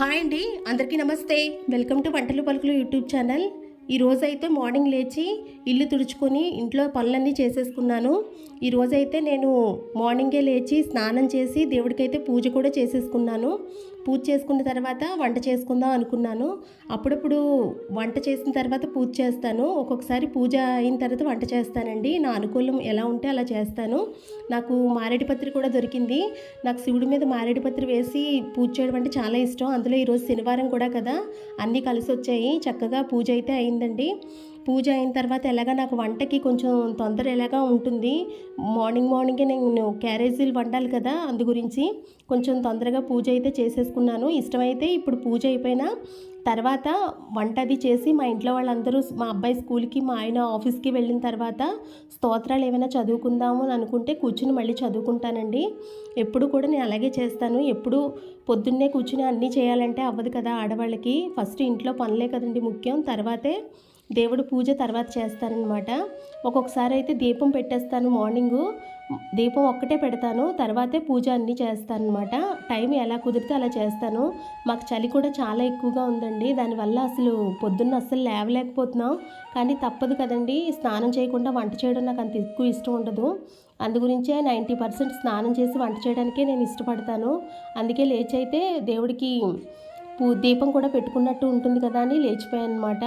Hi అండి అందరికీ నమస్తే. వెల్కమ్ టు వంటలు పలుకులు యూట్యూబ్ ఛానల్. ఈరోజైతే అయితే మార్నింగ్ లేచి ఇల్లు తుడుచుకొని ఇంట్లో పనులన్నీ చేసేసుకున్నాను. ఈరోజైతే నేను మార్నింగే లేచి స్నానం చేసి దేవుడికైతే పూజ కూడా చేసేసుకున్నాను. పూజ చేసుకున్న తర్వాత వంట చేసుకుందాం అనుకున్నాను. అప్పుడప్పుడు వంట చేసిన తర్వాత పూజ చేస్తాను. ఒక్కొక్కసారి పూజ అయిన తర్వాత వంట చేస్తానండి. నా అనుకూలం ఎలా ఉంటే అలా చేస్తాను. నాకు మారేడు పత్రి కూడా దొరికింది. నాకు శివుడి మీద మారేడు పత్రి వేసి పూజ చేయడం అంటే చాలా ఇష్టం. అందులో ఈరోజు శనివారం కూడా కదా. అన్నీ కలిసి వచ్చాయి చక్కగా పూజ అయితే అయిందండి. పూజ అయిన తర్వాత ఎలాగా నాకు వంటకి కొంచెం తొందర ఎలాగా ఉంటుంది. మార్నింగ్ మార్నింగే నేను క్యారేజీలు వండాలి కదా అందు గురించి కొంచెం తొందరగా పూజ అయితే చేసేసుకున్నాను. ఇష్టమైతే ఇప్పుడు పూజ అయిపోయినా తర్వాత వంట అది చేసి మా ఇంట్లో వాళ్ళందరూ మా అబ్బాయి స్కూల్కి మా ఆయన ఆఫీస్కి వెళ్ళిన తర్వాత స్తోత్రాలు ఏమైనా చదువుకుందాము అని అనుకుంటే కూర్చుని మళ్ళీ చదువుకుంటానండి. ఎప్పుడు కూడా నేను అలాగే చేస్తాను. ఎప్పుడు పొద్దున్నే కూర్చుని అన్నీ చేయాలంటే అవ్వదు కదా ఆడవాళ్ళకి. ఫస్ట్ ఇంట్లో పనులే కదండి ముఖ్యం. తర్వాతే దేవుడు పూజ తర్వాత చేస్తానన్నమాట. ఒక్కొక్కసారి అయితే దీపం పెట్టేస్తాను మార్నింగు. దీపం ఒక్కటే పెడతాను తర్వాతే పూజ అన్నీ చేస్తానమాట టైం ఎలా కుదిరితే అలా చేస్తాను. మాకు చలి కూడా చాలా ఎక్కువగా ఉందండి. దానివల్ల అసలు పొద్దున్న అస్సలు లేవలేకపోతున్నాం. కానీ తప్పదు కదండి స్నానం చేయకుండా వంట చేయడం నాకు అంత ఎక్కువ ఇష్టం ఉండదు. అందుగురించే నైంటీ పర్సెంట్ స్నానం చేసి వంట చేయడానికే నేను ఇష్టపడతాను. అందుకే లేచి అయితే దేవుడికి పూ దీపం కూడా పెట్టుకున్నట్టు ఉంటుంది కదా అని లేచిపోయాను అనమాట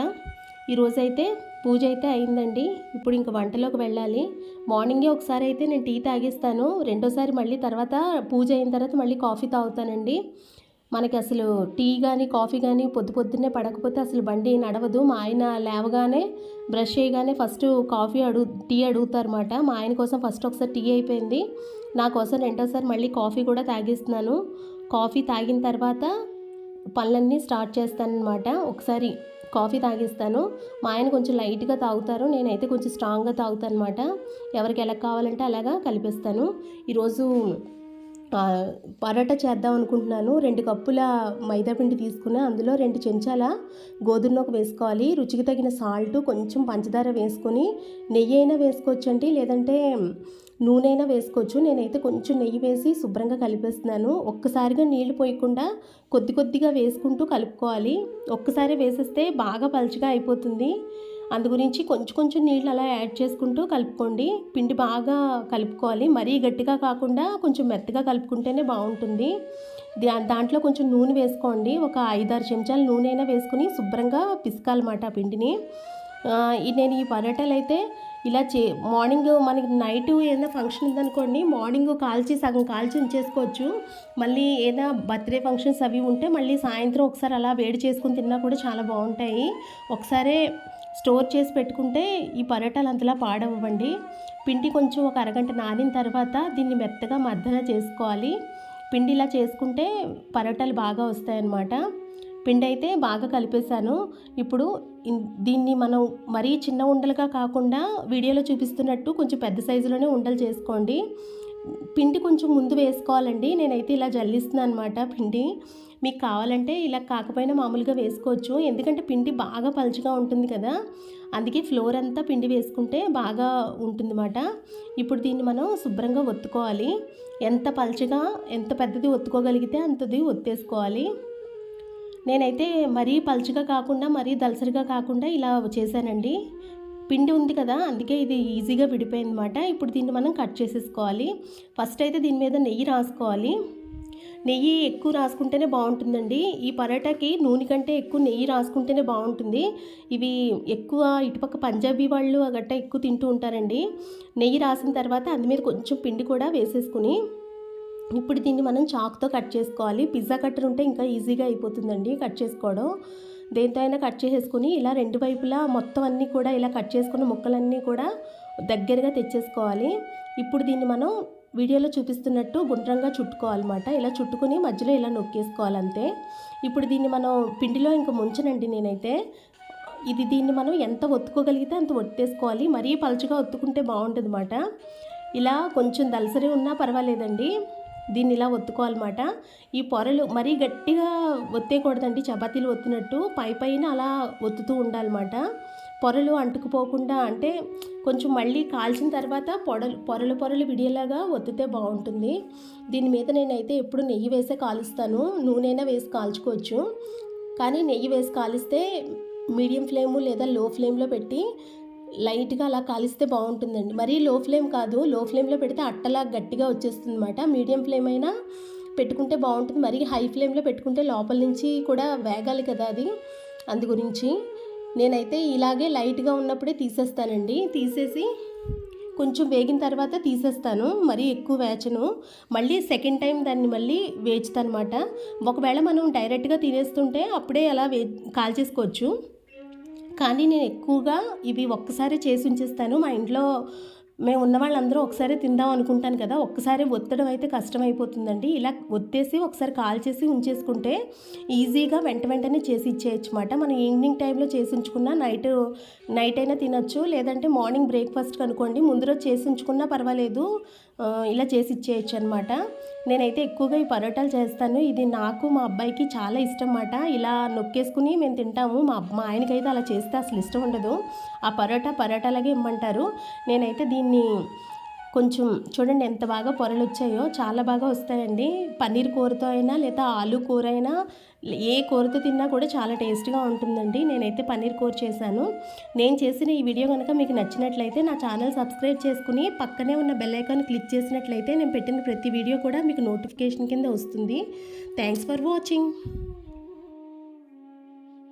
ఈరోజైతే పూజ అయితే అయిందండి. ఇప్పుడు ఇంక వంటలోకి వెళ్ళాలి. మార్నింగే ఒకసారి అయితే నేను టీ తాగిస్తాను. రెండోసారి మళ్ళీ తర్వాత పూజ అయిన తర్వాత మళ్ళీ కాఫీ తాగుతానండి. మనకి అసలు టీ కానీ కాఫీ కానీ పొద్దు పొద్దున్నే పడకపోతే అసలు బండి నడవదు. మా ఆయన లేవగానే బ్రష్ చేయగానే ఫస్ట్ కాఫీ అడుగు టీ అడుగుతారన్నమాట. మా ఆయన కోసం ఫస్ట్ ఒకసారి టీ అయిపోయింది. నా కోసం రెండోసారి మళ్ళీ కాఫీ కూడా తాగిస్తున్నాను. కాఫీ తాగిన తర్వాత పనులన్నీ స్టార్ట్ చేస్తానన్నమాట. ఒకసారి కాఫీ తాగిస్తాను. మా ఆయన కొంచెం లైట్గా తాగుతారు. నేనైతే కొంచెం స్ట్రాంగ్గా తాగుతాను అనమాట ఎవరికి ఎలా కావాలంటే అలాగా కలిపిస్తాను. ఈరోజు పరోటా చేద్దాం అనుకుంటున్నాను. రెండు కప్పుల మైదా పిండి తీసుకుని అందులో రెండు చెంచాల గోధుమ నూక వేసుకోవాలి. రుచికి తగిన సాల్ట్ కొంచెం పంచదార వేసుకొని నెయ్యి అయినా వేసుకోవచ్చండి. లేదంటే నూనె అయినా వేసుకోవచ్చు. నేనైతే కొంచెం నెయ్యి వేసి శుభ్రంగా కలిపేస్తున్నాను. ఒక్కసారిగా నీళ్ళు పోయకుండా కొద్ది కొద్దిగా వేసుకుంటూ కలుపుకోవాలి. ఒక్కసారి వేసేస్తే బాగా పలుచగా అయిపోతుంది. అందు గురించి కొంచెం కొంచెం నీళ్ళు అలా యాడ్ చేసుకుంటూ కలుపుకోండి. పిండి బాగా కలుపుకోవాలి. మరీ గట్టిగా కాకుండా కొంచెం మెత్తగా కలుపుకుంటేనే బాగుంటుంది. దా దాంట్లో కొంచెం నూనె వేసుకోండి. ఒక ఐదారు చెంచాలు నూనె అయినా వేసుకుని శుభ్రంగా పిసకాలన్నమాట ఆ పిండిని. నేను ఈ పరోటాలు అయితే ఇలా చే మార్నింగ్ మనకి నైట్ ఏదైనా ఫంక్షన్ ఉందనుకోండి మార్నింగ్ కాల్చి సగం కాల్చి ఉంచేసుకోవచ్చు. మళ్ళీ ఏదైనా బర్త్డే ఫంక్షన్స్ అవి ఉంటే మళ్ళీ సాయంత్రం ఒకసారి అలా వేడి చేసుకుని తిన్నా కూడా చాలా బాగుంటాయి. ఒకసారే స్టోర్ చేసి పెట్టుకుంటే ఈ పరోటాలు అంతలా పాడవ్వండి. పిండి కొంచెం ఒక అరగంట నానిన తర్వాత దీన్ని మెత్తగా మద్దన చేసుకోవాలి. పిండి ఇలా చేసుకుంటే పరోటాలు బాగా వస్తాయన్నమాట. పిండి అయితే బాగా కలిపేశాను. ఇప్పుడు దీన్ని మనం మరీ చిన్న ఉండలుగా కాకుండా వీడియోలో చూపిస్తున్నట్టు కొంచెం పెద్ద సైజులోనే ఉండలు చేసుకోండి. పిండి కొంచెం ముందు వేసుకోవాలండి. నేనైతే ఇలా జల్లిస్తున్నాను అనమాట పిండి. మీకు కావాలంటే ఇలా కాకపోయినా మామూలుగా వేసుకోవచ్చు. ఎందుకంటే పిండి బాగా పలుచగా ఉంటుంది కదా. అందుకే ఫ్లోర్ అంతా పిండి వేసుకుంటే బాగా ఉంటుందన్నమాట ఇప్పుడు దీన్ని మనం శుభ్రంగా ఒత్తుకోవాలి. ఎంత పలుచగా ఎంత పెద్దది ఒత్తుకోగలిగితే అంతది ఒత్తేసుకోవాలి. నేనైతే మరీ పలుచగా కాకుండా మరీ దలసరిగా కాకుండా ఇలా చేశానండి. పిండి ఉంది కదా అందుకే ఇది ఈజీగా విడిపోయింది అనమాట ఇప్పుడు దీన్ని మనం కట్ చేసేసుకోవాలి. ఫస్ట్ అయితే దీని మీద నెయ్యి రాసుకోవాలి. నెయ్యి ఎక్కువ రాసుకుంటేనే బాగుంటుందండి. ఈ పరోటాకి నూనె కంటే ఎక్కువ నెయ్యి రాసుకుంటేనే బాగుంటుంది. ఇవి ఎక్కువ ఇటుపక్క పంజాబీ వాళ్ళు గట్ట ఎక్కువ తింటూ ఉంటారండి. నెయ్యి రాసిన తర్వాత అందు మీద కొంచెం పిండి కూడా వేసేసుకుని ఇప్పుడు దీన్ని మనం చాక్తో కట్ చేసుకోవాలి. పిజ్జా కట్టర్ ఉంటే ఇంకా ఈజీగా అయిపోతుందండి కట్ చేసుకోవడం. దేంతో అయినా కట్ చేసేసుకుని ఇలా రెండు వైపులా మొత్తం అన్నీ కూడా ఇలా కట్ చేసుకున్న ముక్కలన్నీ కూడా దగ్గరగా తెచ్చేసుకోవాలి. ఇప్పుడు దీన్ని మనం వీడియోలో చూపిస్తున్నట్టు గుండ్రంగా చుట్టుకోవాలన్నమాట. ఇలా చుట్టుకుని మధ్యలో ఇలా నొక్కేసుకోవాలి అంతే. ఇప్పుడు దీన్ని మనం పిండిలో ఇంకా ముంచనండి నేనైతే. ఇది దీన్ని మనం ఎంత ఒత్తుకోగలిగితే అంత ఒత్తేసుకోవాలి. మరీ పలుచగా ఒత్తుకుంటే బాగుంటుంది ఇలా కొంచెం దలసరి ఉన్నా పర్వాలేదండి. దీన్ని ఇలా ఒత్తుకోవాలన్నమాట. ఈ పొరలు మరీ గట్టిగా ఒత్తేయకూడదండి. చపాతీలు ఒత్తినట్టు పై పైన అలా ఒత్తుతూ ఉండాలన్నమాట. పొరలు అంటుకుపోకుండా అంటే కొంచెం మళ్ళీ కాల్చిన తర్వాత పొడలు పొరలు పొరలు విడియేలాగా ఒత్తితే బాగుంటుంది. దీని మీద నేనైతే ఎప్పుడు నెయ్యి వేసే కాలుస్తాను. నూనెనా వేసి కాల్చుకోవచ్చు. కానీ నెయ్యి వేసి కాలిస్తే మీడియం ఫ్లేము లేదా లో ఫ్లేమ్లో పెట్టి లైట్గా అలా కాలిస్తే బాగుంటుందండి. మరీ లో ఫ్లేమ్ కాదు. లో ఫ్లేమ్లో పెడితే అట్టలా గట్టిగా వచ్చేస్తుంది అనమాట మీడియం ఫ్లేమ్ అయినా పెట్టుకుంటే బాగుంటుంది. మరీ హై ఫ్లేమ్లో పెట్టుకుంటే లోపల నుంచి కూడా వేగాలి కదా అది. అందు గురించి నేనైతే ఇలాగే లైట్గా ఉన్నప్పుడే తీసేస్తానండి. తీసేసి కొంచెం వేగిన తర్వాత తీసేస్తాను. మరీ ఎక్కువ వేచను. మళ్ళీ సెకండ్ టైం దాన్ని మళ్ళీ వేచుతాను అనమాట ఒకవేళ మనం డైరెక్ట్గా తినేస్తుంటే అప్పుడే అలా వే కాల్చేసుకోవచ్చు. కానీ నేను ఎక్కువగా ఇవి ఒక్కసారి చేసి ఉంచేస్తాను. మా ఇంట్లో మేము ఉన్న వాళ్ళందరూ ఒకసారి తిందాం అనుకుంటాను కదా ఒక్కసారి ఒత్తడం అయితే కష్టమైపోతుందండి. ఇలా ఒత్తేసి ఒకసారి కాల్ చేసి ఉంచేసుకుంటే ఈజీగా వెంట వెంటనే చేసి ఇచ్చేయచ్చు అనమాట మనం ఈవినింగ్ టైంలో చేసి ఉంచుకున్నా నైట్ నైట్ అయినా తినొచ్చు. లేదంటే మార్నింగ్ బ్రేక్ఫాస్ట్ కనుకోండి ముందు రోజు చేసి ఉంచుకున్నా పర్వాలేదు. ఇలా చేసి ఇచ్చేయచ్చు అనమాట నేనైతే ఎక్కువగా ఈ పరోటాలు చేస్తాను. ఇది నాకు మా అబ్బాయికి చాలా ఇష్టం అన్నమాట ఇలా నొక్కేసుకుని మేము తింటాము. మా మా ఆయనకైతే అలా చేస్తే అసలు ఇష్టం ఉండదు. ఆ పరోటా పరోటాలాగే ఇమ్మంటారు. నేనైతే దీన్ని కొంచెం చూడండి ఎంత బాగా పొరలు వచ్చాయో చాలా బాగా వస్తాయండి. పన్నీర్ కూరతో అయినా లేదా ఆలు కూర అయినా ఏ కూరతో తిన్నా కూడా చాలా టేస్ట్గా ఉంటుందండి. నేనైతే పన్నీర్ కూర చేశాను. నేను చేసిన ఈ వీడియో కనుక మీకు నచ్చినట్లయితే నా ఛానల్ సబ్స్క్రైబ్ చేసుకుని పక్కనే ఉన్న బెల్ ఐకాన్ క్లిక్ చేసినట్లయితే నేను పెట్టిన ప్రతి వీడియో కూడా మీకు నోటిఫికేషన్ కింద వస్తుంది. Thanks for watching.